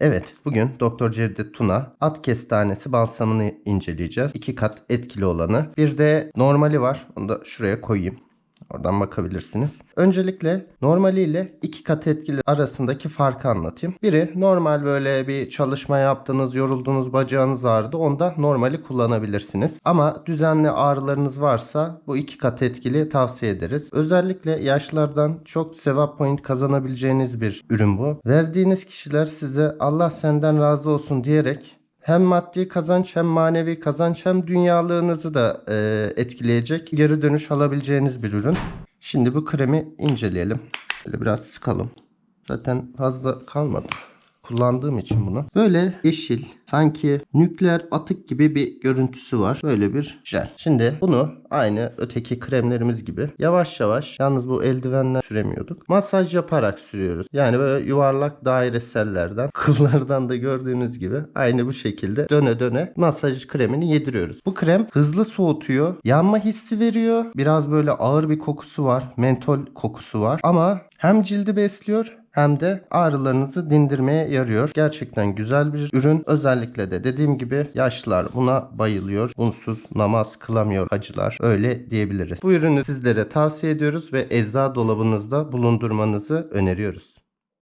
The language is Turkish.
Evet, bugün Doktor Cevdet Tuna at kestanesi balsamını inceleyeceğiz. İki kat etkili olanı. Bir de normali var. Onu da şuraya koyayım. Oradan bakabilirsiniz. Öncelikle normali ile iki kat etkili arasındaki farkı anlatayım. Biri normal böyle bir çalışma yaptınız, yoruldunuz, bacağınız ağrıdı. Onda normali kullanabilirsiniz. Ama düzenli ağrılarınız varsa bu iki kat etkili tavsiye ederiz. Özellikle yaşlardan çok sevap point kazanabileceğiniz bir ürün bu. Verdiğiniz kişiler size Allah senden razı olsun diyerek hem maddi kazanç hem manevi kazanç hem dünyalığınızı da e, etkileyecek geri dönüş alabileceğiniz bir ürün. Şimdi bu kremi inceleyelim. Böyle biraz sıkalım. Zaten fazla kalmadı. Kullandığım için bunu. Böyle yeşil sanki nükleer atık gibi bir görüntüsü var. Böyle bir jel. Şimdi bunu aynı öteki kremlerimiz gibi yavaş yavaş yalnız bu eldivenler süremiyorduk. Masaj yaparak sürüyoruz. Yani böyle yuvarlak dairesellerden kıllardan da gördüğünüz gibi aynı bu şekilde döne döne masaj kremini yediriyoruz. Bu krem hızlı soğutuyor. Yanma hissi veriyor. Biraz böyle ağır bir kokusu var. Mentol kokusu var. Ama hem cildi besliyor hem de ağrılarınızı dindirmeye yarıyor. Gerçekten güzel bir ürün. Özellikle de dediğim gibi yaşlılar buna bayılıyor. Unsuz namaz kılamıyor hacılar. Öyle diyebiliriz. Bu ürünü sizlere tavsiye ediyoruz ve ecza dolabınızda bulundurmanızı öneriyoruz.